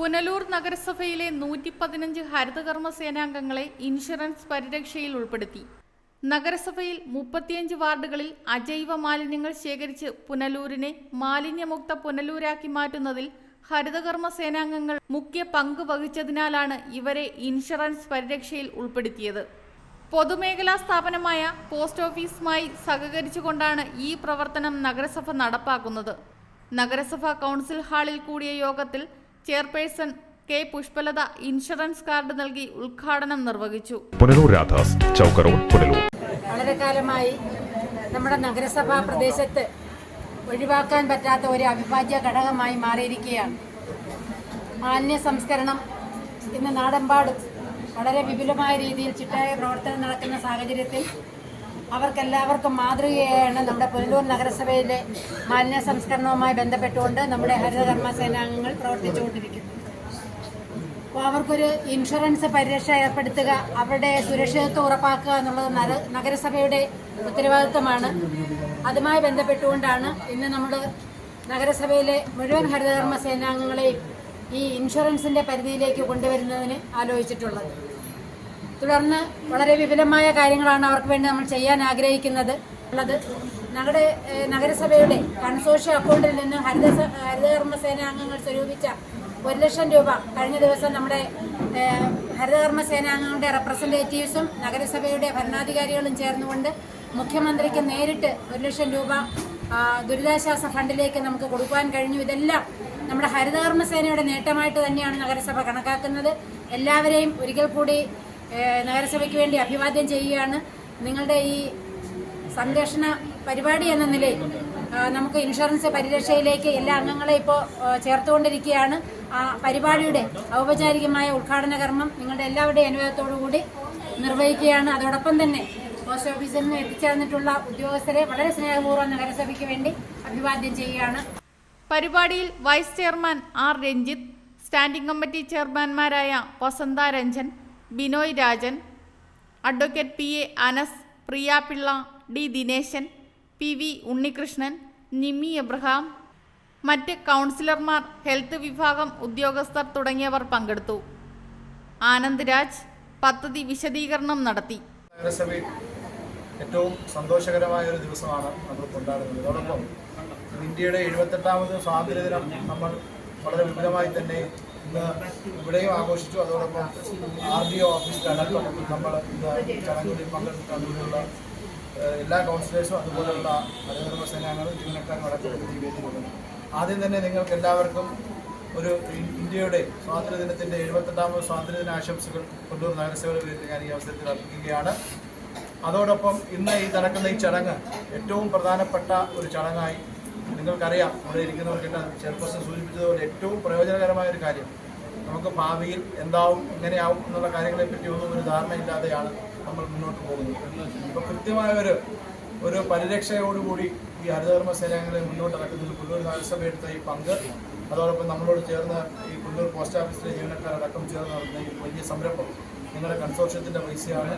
പുനലൂർ നഗരസഭയിലെ നൂറ്റി പതിനഞ്ച് ഹരിതകർമ്മ സേനാംഗങ്ങളെ ഇൻഷുറൻസ് പരിരക്ഷയിൽ ഉൾപ്പെടുത്തി. നഗരസഭയിൽ മുപ്പത്തിയഞ്ച് വാർഡുകളിൽ അജൈവ മാലിന്യങ്ങൾ ശേഖരിച്ച് പുനലൂരിനെ മാലിന്യമുക്ത പുനലൂരാക്കി മാറ്റുന്നതിൽ ഹരിതകർമ്മ സേനാംഗങ്ങൾ മുഖ്യ പങ്ക് വഹിച്ചതിനാലാണ് ഇവരെ ഇൻഷുറൻസ് പരിരക്ഷയിൽ ഉൾപ്പെടുത്തിയത്. പൊതുമേഖലാ സ്ഥാപനമായ പോസ്റ്റ് ഓഫീസുമായി സഹകരിച്ചുകൊണ്ടാണ് ഈ പ്രവർത്തനം നഗരസഭ നടപ്പാക്കുന്നത്. നഗരസഭാ കൗൺസിൽ ഹാളിൽ കൂടിയ യോഗത്തിൽ chairperson K Pushpalatha insurance card നൽകി ഉദ്ഘാടനം നിർവഹിച്ചു. പുനലൂർ രാധാസ് പുനലൂർ. വളരെ കാലമായി നമ്മുടെ നഗരസഭാ പ്രദേശത്ത് ഒഴിവാക്കാൻ പറ്റാത്ത ഒരു അവിഭാജ്യ ഘടകമായി മാറിയിരിക്കുകയാണ്. മാലിന്യ സംസ്കരണം ഇന്ന് നാടെമ്പാടും വളരെ വിപുലമായ രീതിയിൽ ചിട്ടായ പ്രവർത്തനം നടക്കുന്ന സാഹചര്യത്തിൽ അവർക്കെല്ലാവർക്കും മാതൃകയാണ് നമ്മുടെ പുനലൂർ നഗരസഭയിലെ മാലിന്യ സംസ്കരണവുമായി ബന്ധപ്പെട്ടുകൊണ്ട് നമ്മുടെ ഹരിതകർമ്മ സേനാംഗങ്ങൾ പ്രവർത്തിച്ചുകൊണ്ടിരിക്കുന്നു. അപ്പോൾ അവർക്കൊരു ഇൻഷുറൻസ് പരിരക്ഷ ഏർപ്പെടുത്തുക അവരുടെ സുരക്ഷിതത്വം ഉറപ്പാക്കുക എന്നുള്ളത് നഗരസഭയുടെ ഉത്തരവാദിത്തമാണ് അതുമായി ബന്ധപ്പെട്ടുകൊണ്ടാണ് ഇന്ന് നമ്മൾ നഗരസഭയിലെ മുഴുവൻ ഹരിതകർമ്മ സേനാംഗങ്ങളെയും ഈ ഇൻഷുറൻസിന്റെ പരിധിയിലേക്ക് കൊണ്ടുവരുന്നതിന് ആലോചിച്ചിട്ടുള്ളത്. തുടർന്ന് വളരെ വിപുലമായ കാര്യങ്ങളാണ് അവർക്ക് വേണ്ടി നമ്മൾ ചെയ്യാൻ ആഗ്രഹിക്കുന്നത്. ഉള്ളത്. ഞങ്ങളുടെ നഗരസഭയുടെ കൺസോഷ്യ അക്കൗണ്ടിൽ നിന്ന് ഹരിത ഹരിതകർമ്മ സേനാംഗങ്ങൾ സ്വരൂപിച്ച ഒരു ലക്ഷം രൂപ കഴിഞ്ഞ ദിവസം നമ്മുടെ ഹരിതകർമ്മ സേനാംഗങ്ങളുടെ റെപ്രസെന്റേറ്റീവ്സും നഗരസഭയുടെ ഭരണാധികാരികളും ചേർന്നുകൊണ്ട് മുഖ്യമന്ത്രിക്ക് നേരിട്ട് ഒരു ലക്ഷം രൂപ ദുരിതാശ്വാസ ഫണ്ടിലേക്ക് നമുക്ക് കൊടുക്കുവാൻ കഴിഞ്ഞു. ഇതെല്ലാം നമ്മുടെ ഹരിതകർമ്മ സേനയുടെ നേട്ടമായിട്ട് തന്നെയാണ് നഗരസഭ കണക്കാക്കുന്നത്. എല്ലാവരെയും ഒരിക്കൽ കൂടി നഗരസഭയ്ക്ക് വേണ്ടി അഭിവാദ്യം ചെയ്യുകയാണ്. നിങ്ങളുടെ ഈ സംരക്ഷണ പരിപാടി എന്ന നിലയിൽ നമുക്ക് ഇൻഷുറൻസ് പരിരക്ഷയിലേക്ക് എല്ലാ അംഗങ്ങളെ ഇപ്പോൾ ചേർത്തുകൊണ്ടിരിക്കുകയാണ്. ആ പരിപാടിയുടെ ഔപചാരികമായ ഉദ്ഘാടന കർമ്മം നിങ്ങളുടെ എല്ലാവരുടെയും അനുഭവത്തോടു കൂടി നിർവഹിക്കുകയാണ്. അതോടൊപ്പം തന്നെ പോസ്റ്റ് ഓഫീസിൽ നിന്ന് എത്തിച്ചേർന്നിട്ടുള്ള ഉദ്യോഗസ്ഥരെ വളരെ സ്നേഹപൂർവം നഗരസഭയ്ക്ക് വേണ്ടി അഭിവാദ്യം ചെയ്യുകയാണ്. പരിപാടിയിൽ vice chairman R Ranjith standing committee ചെയർമാൻമാരായ Vasantha Ranjan Binoy Rajan advocate P A Anas Priya Pillai D Dineshan P V Unnikrishnan Nimi Abraham മറ്റ് കൗൺസിലർമാർ ഹെൽത്ത് വിഭാഗം ഉദ്യോഗസ്ഥർ തുടങ്ങിയവർ പങ്കെടുത്തു. ആനന്ദ് രാജ് പദ്ധതി വിശദീകരണം നടത്തി. ഏറ്റവും സന്തോഷകരമായ ഒരു ദിവസമാണ് നമ്മൾ കൊണ്ടാടുന്നത്. അതോടൊപ്പം ഇന്ത്യയുടെ എഴുപത്തെട്ടാമത് സ്വാതന്ത്ര്യദിനം നമ്മൾ വളരെ വിപുലമായി തന്നെ ഇന്ന് ഇവിടെയും ആഘോഷിച്ചു. അതോടൊപ്പം ആർ ഡി ഒ ഓഫീസിലടക്കം നമ്മൾ ഇന്ന് ചടങ്ങുകളിൽ ഏഹ്, എല്ലാ കൗൺസിലേഴ്സും അതുപോലെയുള്ള ഹരിതകർമ്മ സേനാംഗങ്ങളും ജീവനക്കാരും അടക്കം വേദിയിലുണ്ട് ആദ്യം തന്നെ നിങ്ങൾക്ക് എല്ലാവർക്കും ഒരു ഇന്ത്യയുടെ സ്വാതന്ത്ര്യദിനത്തിന്റെ എഴുപത്തെട്ടാമത് സ്വാതന്ത്ര്യദിന ആശംസകൾ കൊണ്ടൂർ നഗരസഭയുടെ പേരിൽ ഞാൻ ഈ അവസരത്തിൽ അർപ്പിക്കുകയാണ്. അതോടൊപ്പം ഇന്ന് ഈ നടക്കുന്ന ഈ ചടങ്ങ് ഏറ്റവും പ്രധാനപ്പെട്ട ഒരു ചടങ്ങായി നിങ്ങൾക്കറിയാം ഇവിടെ ഇരിക്കുന്നവർക്കിട്ട് ചെയർപേഴ്സൺ സൂചിപ്പിച്ചതുപോലെ ഏറ്റവും പ്രയോജനകരമായ ഒരു കാര്യം നമുക്ക് ഭാവിയിൽ എന്താവും എങ്ങനെയാവും എന്നുള്ള കാര്യങ്ങളെ പറ്റി ഒന്നും ഒരു ധാരണയില്ലാതെയാണ് നമ്മൾ മുന്നോട്ട് പോകുന്നത്. അപ്പോൾ കൃത്യമായ ഒരു ഒരു പരിരക്ഷയോടുകൂടി ഈ ഹരിതകർമ്മ സേനകളെ മുന്നോട്ട് ഇറക്കുന്നതിൽ പുല്ലൂർ നഗരസഭ എടുത്ത ഈ പങ്ക് അതോടൊപ്പം നമ്മളോട് ചേർന്ന് ഈ പുല്ലൂർ പോസ്റ്റ് ഓഫീസിലെ ജീവനക്കാരടക്കം ചേർന്ന് നടത്തുന്ന ഈ വലിയ സംരംഭം നിങ്ങളുടെ കൺസോർഷ്യത്തിന്റെ പൈസയാണ്.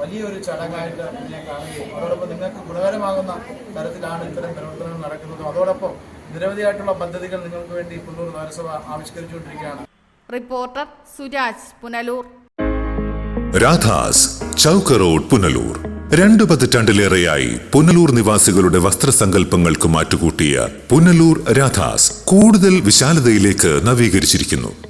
വലിയൊരു ചടങ്ങായിട്ട് ഇതിനെ കാണുകയും അതോടൊപ്പം നിങ്ങൾക്ക് ഗുണകരമാകുന്ന തരത്തിലാണ് ഇത്തരം പ്രവർത്തനങ്ങൾ നടക്കുന്നത്. അതോടൊപ്പം നിരവധിയായിട്ടുള്ള പദ്ധതികൾ നിങ്ങൾക്ക് വേണ്ടി പുല്ലൂർ നഗരസഭ ആവിഷ്കരിച്ചുകൊണ്ടിരിക്കുകയാണ്. റിപ്പോർട്ടർ സുരാജ് പുനലൂർ. രാധാസ് ചൗക്ക റോഡ് പുനലൂർ. രണ്ടു പതിറ്റാണ്ടിലേറെയായി പുനലൂർ നിവാസികളുടെ വസ്ത്രസങ്കല്പങ്ങൾക്ക് മാറ്റുകൂട്ടിയ പുനലൂർ രാധാസ് കൂടുതൽ വിശാലതയിലേക്ക് നവീകരിച്ചിരിക്കുന്നു.